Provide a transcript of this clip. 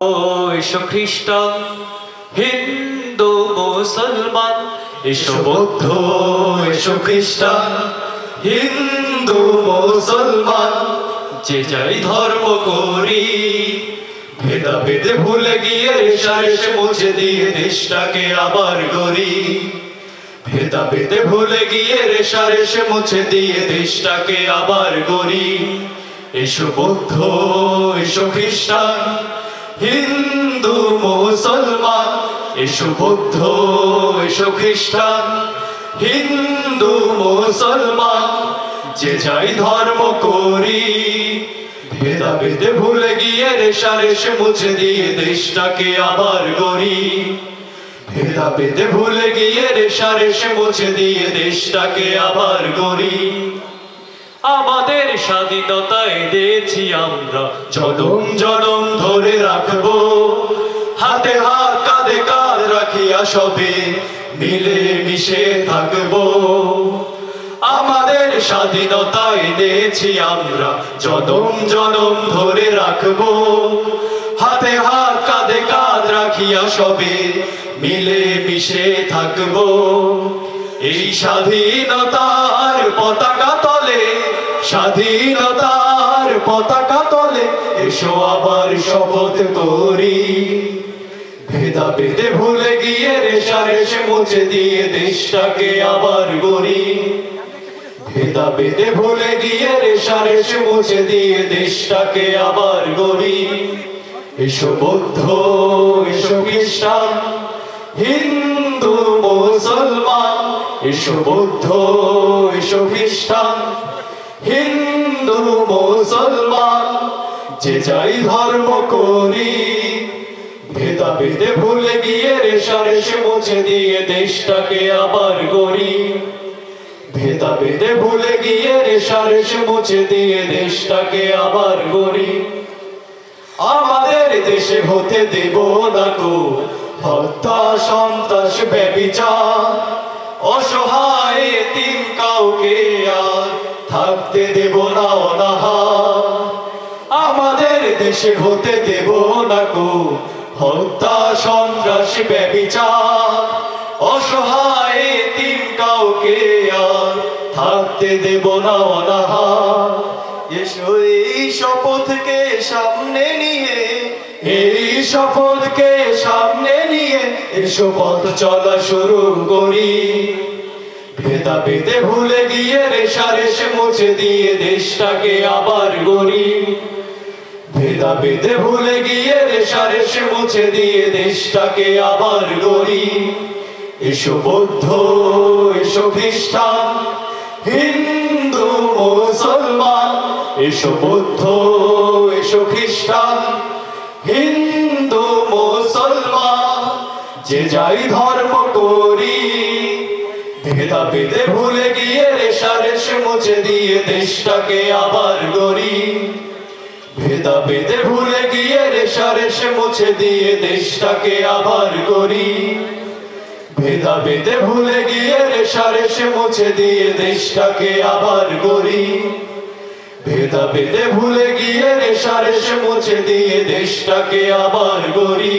এসো খ্রিস্টান হিন্দু, মুসলমান, এসো বৌদ্ধ, এসো খ্রিস্টান হিন্দু, মুসলমান, যে যাই ধর্ম করি ভেদা ভেদে ভুলে গিয়ে রেশারেশে মুছে দিয়ে দেশটাকে আবার গড়ি। ভেদা ভেদে ভুলে গিয়ে রেশারেশে মুছে দিয়ে দেশটাকে আবার গড়ি। এসো বৌদ্ধ, এসো খ্রিস্টান হিন্দু, মুসলমান, এসো বৌদ্ধ, এসো খ্রিস্টান। হিন্দু, মুসলমান, যে যাই ধর্ম করি ভেদা ভেদে ভুলে গিয়ে রেশা রেশে মুছে দিয়ে দেশটাকে আবার গড়ি। ভেদা ভেদে ভুলে গিয়ে রেশা রেশে মুছে দিয়ে দেশটাকে আবার গড়ি। আমাদের স্বাধীনতা এনেছি আমরা। জনম জনম ধরে রাখব। হাতে হাত, কাঁধে কাঁধ রাখিয়া সবে মিলে মিশে থাকব। আমাদের স্বাধীনতা এনেছি আমরা। জনম জনম ধরে রাখব। হাতে হাত, কাঁধে কাঁধ রাখিয়া সবে মিলে মিশে থাকব। এই স্বাধীনতার পতাকা তলে, স্বাধীনতার পতাকা তলে এসো আবার শপথ করি। ভেদা ভেদে ভুলে গিয়ে রেশা রেশে মুছে দিয়ে দেশটাকে আবার গড়ি। ভেদা ভেদে ভুলে গিয়ে রেশা রেশে মুছে দিয়ে দেশটাকে আবার গড়ি। এসো বৌদ্ধ, এসো খ্রিস্টান, হিন্দু এসো বৌদ্ধ, এসো খ্রিস্টান, হিন্দু, মুসলমান, যে যাই ধর্ম করি ভেদা ভেদে ভুলে গিয়ে রেশা রেশে মুছে দিয়ে দেশটাকে আবার গড়ি। ভেদা ভেদে ভুলে গিয়ে রেশা রেশে মুছে দিয়ে দেশটাকে আবার গড়ি। আমাদের দেশে হতে দেব না কো হত্যা সন্ত্রাস, ব্যবিচার। অসহায় এতিম কাউকে আর থাকতে দেব না আমাদের দেশে হতে দেব না কো হত্যা, সন্ত্রাস, ব্যবিচার। অসহায় এতিম কাউকে আর থাকতে দেব না অনাহার এসো এই শপথকে সামনে নিয়ে, এই শপথকে এসো পথ চলা শুরু করি। ভেদা ভেদে ভুলে গিয়ে রেশা রেশে মুছে দিয়ে দেশটাকে আবার গড়ি। ভেদা ভেদে ভুলে গিয়ে রেশা রেশে মুছে দিয়ে দেশটাকে আবার গড়ি। এসো বৌদ্ধ, এসো খ্রিস্টান, হিন্দু, মুসলমান, এসো বৌদ্ধ, এসো খ্রিস্টান, হিন্দু যে যাই ধর্ম করি, ভেদা ভেদে ভুলে গিয়ে রেশা রেশে মুছে দিয়ে দেশটাকে আবার গড়ি। ভেদা ভেদে ভুলে গিয়ে রেশা রেশে মুছে দিয়ে দেশটাকে আবার গড়ি। ভেদা ভেদে ভুলে গিয়ে রেশা রেশে মুছে দিয়ে দেশটাকে আবার গড়ি। ভেদা ভেদে ভুলে গিয়ে রেশা রেশে মুছে দিয়ে দেশটাকে আবার গড়ি।